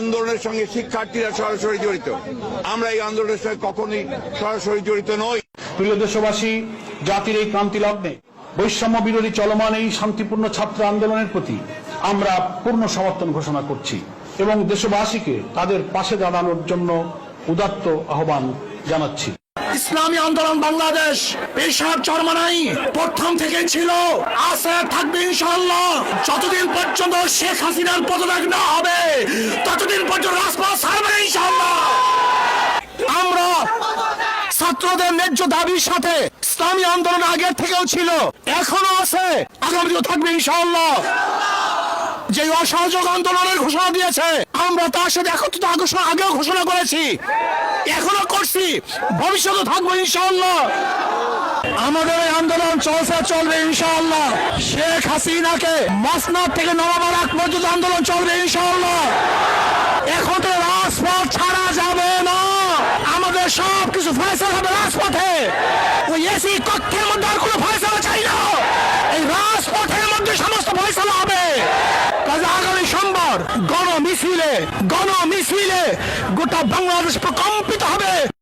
আন্দোলনের সঙ্গে শিক্ষার্থীরা সরাসরি জড়িত। আমরা এই আন্দোলনের সঙ্গে কখনোই সরাসরি জড়িত নই। প্রিয় দেশবাসী জাতির এই ক্রান্তি লগ্নে বৈষম্য বিরোধী চলমান এই শান্তিপূর্ণ ছাত্র আন্দোলনের প্রতি আমরা পূর্ণ সমর্থন ঘোষণা করছি এবং দেশবাসীকে তাদের পাশে দাঁড়ানোর জন্য উদাত্ত আহ্বান জানাচ্ছি। ইসলামী আন্দোলন বাংলাদেশ পেশার চরমানাই প্রথম থেকে ছিল। আছে থাকবে ইনশাল্লাহ যতদিন পর্যন্ত শেখ হাসিনার পদত্যাগ না হবে পর্যন্ত রাজপথ ছাড়বে আমরা ছাত্রদের ন্যায্য দাবির সাথে ইসলামী আন্দোলন আগের থেকেও ছিল এখনও আছে, আগামীতেও থাকবে ইনশাআল্লাহ। যে অসহযোগ আন্দোলনের ঘোষণা দিয়েছে, আমরা তার সাথে একত্রিত ঘোষণা আগেও ঘোষণা করেছি। এখনও করছি ভবিষ্যতে থাকব ইনশাআল্লাহ। আমাদের এই আন্দোলন চলছে, চলবে ইনশাআল্লাহ। শেখ হাসিনাকে মসনাদ থেকে নবাবার আগ পর্যন্ত আন্দোলন চলবে ইনশাআল্লাহ এখন তো রাজপথ ছাড়া যাবে না আমাদের সব কিছু ফয়সলা হবে রাজপথে। ওই এসি কক্ষের মধ্যে আর কোনো ফয়সলা চাই না এই রাজপথের মধ্যে সমস্ত ফয়সলা হবে কাজে আগামী সোমবার গণ মিছিলে গণ মিছিলে গোটা বাংলাদেশ প্রকম্পিত হবে।